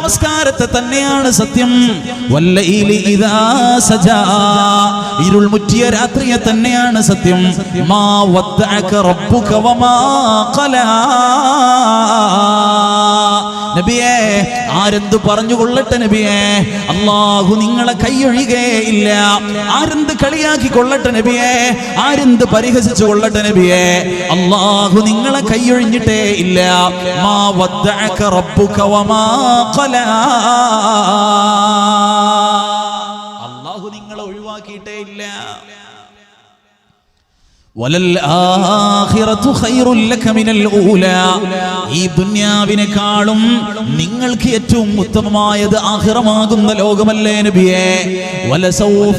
നമസ്കാരത്തെ തന്നെയാണ് സത്യം. വല്ലയിലി സജാ. ഇരുൾ മുറ്റിയ രാത്രിയെ തന്നെയാണ് സത്യം. മാ വദ്ദഅക റബ്ബുക വമാ ആരെന്ത് പറഞ്ഞു കൊള്ളട്ടെ നബിയേ? അള്ളാഹു നിങ്ങളെ കൈയൊഴികേ ഇല്ല ആരെന്ത് കളിയാക്കി കൊള്ളട്ടെ നബിയേ? ആരെന്ത് പരിഹസിച്ചു കൊള്ളട്ടെ നബിയേ? അള്ളാഹു നിങ്ങളെ കൈയൊഴിഞ്ഞിട്ടേ ഇല്ല. അള്ളാഹു നിങ്ങളെ ഒഴിവാക്കിയിട്ടേ ഇല്ല. ഈ ദുന്യാവിനെക്കാളും നിങ്ങൾക്ക് ഏറ്റവും ഉത്തമമായത് ആഖിറമാകുന്ന ലോകമല്ലേ നബിയേ? ولسوف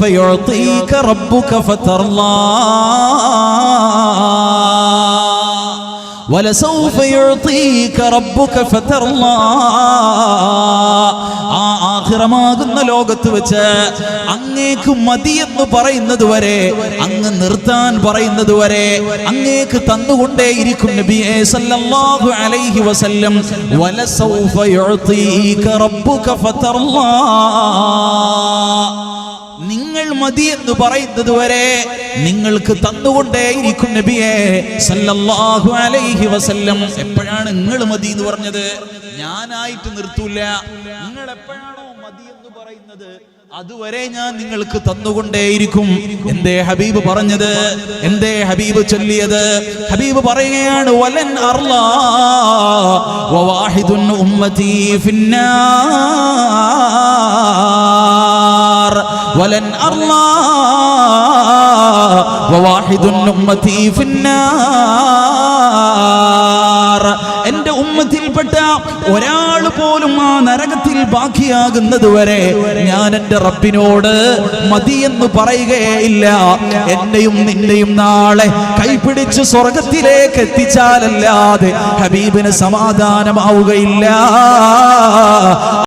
يعطيك റബ്ബുക ഫതർലാ. വലസൗഫ യുഅതീക റബ്ബുക ഫതർലാ ആ ആഖിറമാകുന്ന ലോകത്ത് വെച്ച് അങ്ങേക്ക് എന്ന് പറയുന്നത് വരെ അങ്ങ് നിർത്താൻ പറയുന്നത് വരെ അങ്ങേക്ക് തന്നുകൊണ്ടേയിരിക്കും നബിയെ സല്ലല്ലാഹു അലൈഹി വസല്ലം. റബ്ബുക നിങ്ങൾ മതി എന്ന് പറയുന്നത് വരെ നിങ്ങൾക്ക് തന്നുകൊണ്ടേയിരിക്കും നബിയെ സല്ലല്ലാഹു അലൈഹി വസല്ലം. എപ്പോഴാണ് നിങ്ങൾ മതി എന്ന് പറഞ്ഞത്? ഞാനായിട്ട് നിർത്തൂല. നിങ്ങൾ എപ്പോഴാണോ മതി എന്ന് പറയുന്നത് അതുവരെ ഞാൻ നിങ്ങൾക്ക് തന്നുകൊണ്ടേയിരിക്കും. എന്തേ ഹബീബ് പറഞ്ഞത്? എന്തേ ഹബീബ് ചൊല്ലിയത്? ഹബീബ് പറയുകയാണ് വലൻ അർലാ വവാഹിദുൻ ഉമ്മതി ഫിന്നാർ. വലൻ അർലാ വവാഹിദുൻ ഉമ്മതി ഫിന്നാർ. ഉമ്മത്തിൽപ്പെട്ട ഒരാൾ പോലും ആ നരകത്തിൽ ബാക്കിയാകുന്നത് വരെ ഞാൻ എന്റെ റബ്ബിനോട് മതിയെന്ന് പറയുകയില്ല. എന്നെയും നിന്നെയും നാളെ കൈപിടിച്ച് സ്വർഗത്തിലേക്ക് എത്തിച്ചാലല്ലാതെ ഹബീബിന് സമാധാനമാവുകയില്ല.